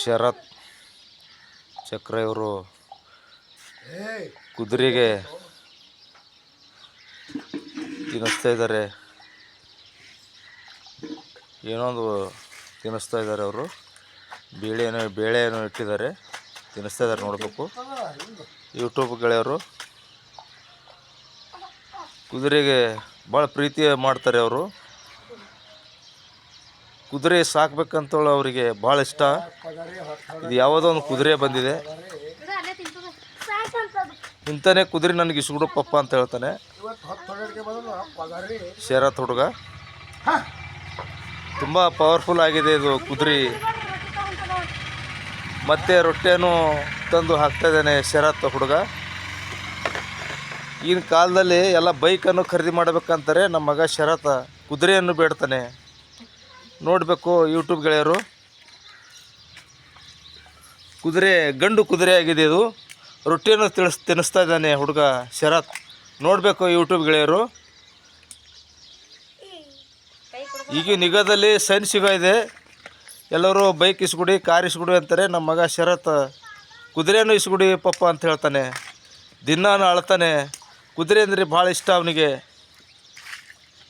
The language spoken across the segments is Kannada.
ಶರತ್ ಚಕ್ರ ಇವರು ಕುದುರೆಗೆ ತಿನ್ನಿಸ್ತಾ ಇದ್ದಾರೆ. ಏನೊಂದು ಒಂದು ತಿನ್ನಿಸ್ತಾ ಇದ್ದಾರೆ ಅವರು. ಬೇಳೆ ಏನೋ ಬೇಳೆ ಏನೋ ಇಟ್ಟಿದ್ದಾರೆ. ತಿನ್ನಿಸ್ತಾ ಇದ್ದಾರೆ ನೋಡಬೇಕು. ಯೂಟ್ಯೂಬ್ ಗೆಳೆಯವರು ಕುದುರೆಗೆ ಭಾಳ ಪ್ರೀತಿ ಮಾಡ್ತಾರೆ ಅವರು. ಕುದುರೆ ಸಾಕ್ಬೇಕಂತೇಳಿ ಅವರಿಗೆ ಭಾಳ ಇಷ್ಟ. ಇದು ಯಾವುದೋ ಒಂದು ಕುದುರೆ ಬಂದಿದೆ. ಇಂಥನೇ ಕುದುರೆ ನನಗೆ ಇಸ್ಬಿಡು ಪಪ್ಪ ಅಂತ ಹೇಳ್ತಾನೆ. ಶರತ್ ಹುಡುಗ. ತುಂಬ ಪವರ್ಫುಲ್ ಆಗಿದೆ ಇದು ಕುದುರೆ. ಮತ್ತೆ ರೊಟ್ಟಿಯನ್ನು ತಂದು ಹಾಕ್ತಾ ಇದ್ದಾನೆ ಶರತ್ ಹುಡುಗ. ಈಗಿನ ಕಾಲದಲ್ಲಿ ಎಲ್ಲ ಬೈಕನ್ನು ಖರೀದಿ ಮಾಡಬೇಕಂತಾರೆ. ನಮ್ಮ ಮಗ ಶರತ್ ಕುದುರೆಯನ್ನು ಬೇಡ್ತಾನೆ. ನೋಡಬೇಕು ಯೂಟ್ಯೂಬ್ ಗೆಳೆಯರು. ಕುದುರೆ, ಗಂಡು ಕುದುರೆ ಆಗಿದೆ ಇದು. ರೊಟ್ಟಿಯನ್ನು ತಿಳಿಸ್ ತಿನ್ನಿಸ್ತಾ ಇದ್ದಾನೆ ಹುಡುಗ ಶರತ್. ನೋಡಬೇಕು ಯೂಟ್ಯೂಬ್ ಗೆಳೆಯರು. ಈಗ ನಿಗದಲ್ಲಿ ಸೈನ್ ಸಿಗೋ ಇದೆ ಎಲ್ಲರೂ ಬೈಕ್ ಇಸ್ಗುಡಿ ಕಾರ್ ಇಸ್ಗುಡಿ ಅಂತಾರೆ. ನಮ್ಮ ಮಗ ಶರತ್ ಕುದುರೆನೂ ಇಸ್ಗುಡಿ ಪಪ್ಪ ಅಂತ ಹೇಳ್ತಾನೆ. ದಿನಾನು ಅಳ್ತಾನೆ. ಕುದುರೆ ಅಂದರೆ ಭಾಳ ಇಷ್ಟ ಅವನಿಗೆ.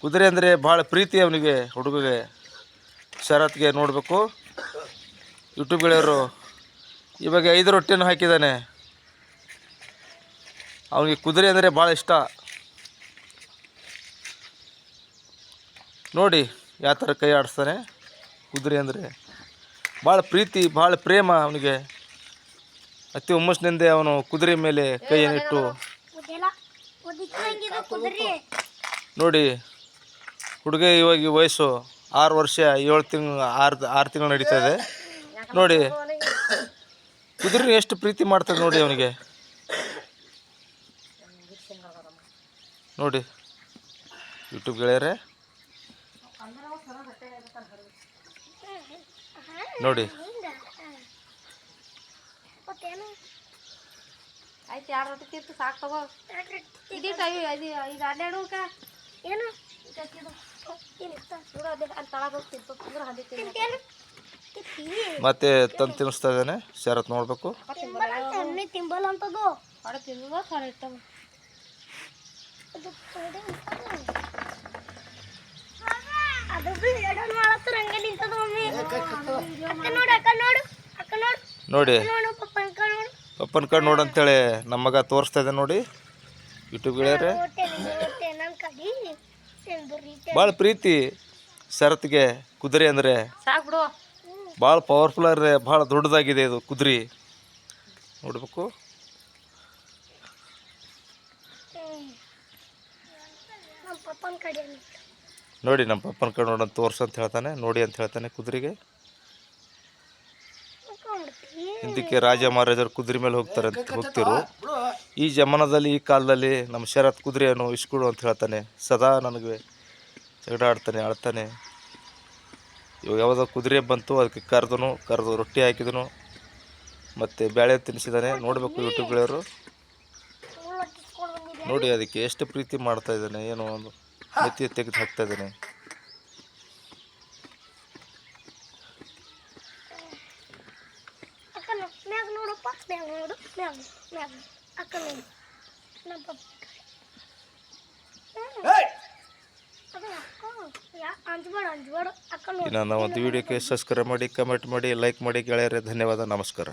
ಕುದುರೆ ಅಂದರೆ ಭಾಳ ಪ್ರೀತಿ ಅವನಿಗೆ ಹುಡುಗಗೆ. ಶರತ್ಗೆ ನೋಡಬೇಕು. ಯೂಟ್ಯೂಬ್ ಗೆಳೆಯರು, ಇವಾಗ ಐದು ರೊಟ್ಟಿಯನ್ನು ಹಾಕಿದ್ದಾನೆ. ಅವನಿಗೆ ಕುದುರೆ ಅಂದರೆ ಭಾಳ ಇಷ್ಟ. ನೋಡಿ, ಯಾವ ಥರ ಕೈ ಆಡಿಸ್ತಾನೆ. ಕುದುರೆ ಅಂದರೆ ಭಾಳ ಪ್ರೀತಿ, ಭಾಳ ಪ್ರೇಮ ಅವನಿಗೆ. ಅತಿ ಹುಮ್ಮಸ್ನಿಂದ ಅವನು ಕುದುರೆ ಮೇಲೆ ಕೈಯನ್ನಿಟ್ಟು ನೋಡಿ, ಹುಡುಗ ಇವಾಗ ವಯಸ್ಸು ಆರು ವರ್ಷ, ಏಳು ತಿಂಗಳು, ಆರು ಆರು ತಿಂಗಳು ನಡೀತಾ ಇದೆ ನೋಡಿ ಕುದುರೆ ಎಷ್ಟು ಪ್ರೀತಿ ಮಾಡ್ತದೆ ನೋಡಿ ಅವನಿಗೆ. ನೋಡಿ ಯೂಟ್ಯೂಬ್ ಗೆಳೆಯರೆ. ನೋಡಿ. ಆಯ್ತು, ಎರಡು ರೊಟ್ಟಿ ತಿಂತು, ಸಾಕು ತಗೋ. ಇದು ಐದು ಐದು ಏನು? ಮತ್ತೆ ತಂದು ತಿನ್ನಿಸ್ತಾ ಇದ್ದಾನೆ ಶರತ್ ನೋಡ್ಬೇಕು. ಅಂತದು. ನೋಡು ಪಪ್ಪನ ಕಡೆ ನೋಡು. ಅಂತೇಳಿ ನಮ್ಮ ಮಗ ತೋರಿಸ್ತಾ ಇದೆ ನೋಡಿ. ಯೂಟ್ಯೂಬ್ ಗೆಳೆಯರೆ. ಭಾಳ ಪ್ರೀತಿ ಶರತ್ಗೆ ಕುದುರೆ ಅಂದರೆ ಸಾಕು ಬಿಡು ಭಾಳ ಪವರ್ಫುಲ್ ಆದರೆ ಭಾಳ ದೊಡ್ಡದಾಗಿದೆ ಇದು ಕುದುರೆ ನೋಡಬೇಕು ನೋಡಿ ನಮ್ಮ ಪಪ್ಪನ ಕಡೆ ನೋಡೋಣ ತೋರ್ಸು ಅಂತ ಹೇಳ್ತಾನೆ ನೋಡಿ ಅಂತ ಹೇಳ್ತಾನೆ ಕುದುರೆಗೆ ಹಿಂದಕ್ಕೆ ರಾಜ ಮಹಾರಾಜರು ಕುದುರೆ ಮೇಲೆ ಹೋಗ್ತಾರೆ ಅಂತ ಹೋಗ್ತಿರು ಈ ಜಮಾನದಲ್ಲಿ, ಈ ಕಾಲದಲ್ಲಿ ನಮ್ಮ ಶರತ್ ಕುದುರೆಯನ್ನು ಇಸ್ಕೊಡು ಅಂತ ಹೇಳ್ತಾನೆ. ಸದಾ ನನಗೆ ಜಗಳ ಆಡ್ತಾನೆ. ಆಡ್ತಾನೆ ಇವಾಗ ಯಾವುದೋ ಕುದುರೆ ಬಂತು, ಅದಕ್ಕೆ ಕರೆದನು, ಕರೆದು ರೊಟ್ಟಿ ಹಾಕಿದನು, ಮತ್ತು ಬ್ಯಾಳೆ ತಿನ್ನಿಸಿದ್ದಾನೆ ನೋಡಬೇಕು ಯೂಟ್ಯೂಬ್ಗಳವರು ನೋಡಿ ಅದಕ್ಕೆ ಎಷ್ಟು ಪ್ರೀತಿ ಮಾಡ್ತಾ ಇದ್ದಾನೆ, ಏನೋ ಒಂದು ಮಿತಿ ತೆಗೆದು ಹಾಕ್ತಾ ಇದ್ದಾನೆ. ನೋಡು ಮ್ಯಾಗ ಮ್ಯಾಗ ಅಕ್ಕ ನೋಡು ನಮ್ಮ ಪಪ್ಪ ಅದ ಅಕ್ಕ ಯಾ ಅಂಜಬೇಡ ಅಂಜಬೇಡ ಅಕ್ಕ ನೋಡು ಇನ್ನು ಒಂದು ವಿಡಿಯೋಕ್ಕೆ ಸಬ್ಸ್ಕ್ರೈಬ್ ಮಾಡಿ ಕಮೆಂಟ್ ಮಾಡಿ ಲೈಕ್ ಮಾಡಿ ಗೆಳೆಯರೇ ಧನ್ಯವಾದ ನಮಸ್ಕಾರ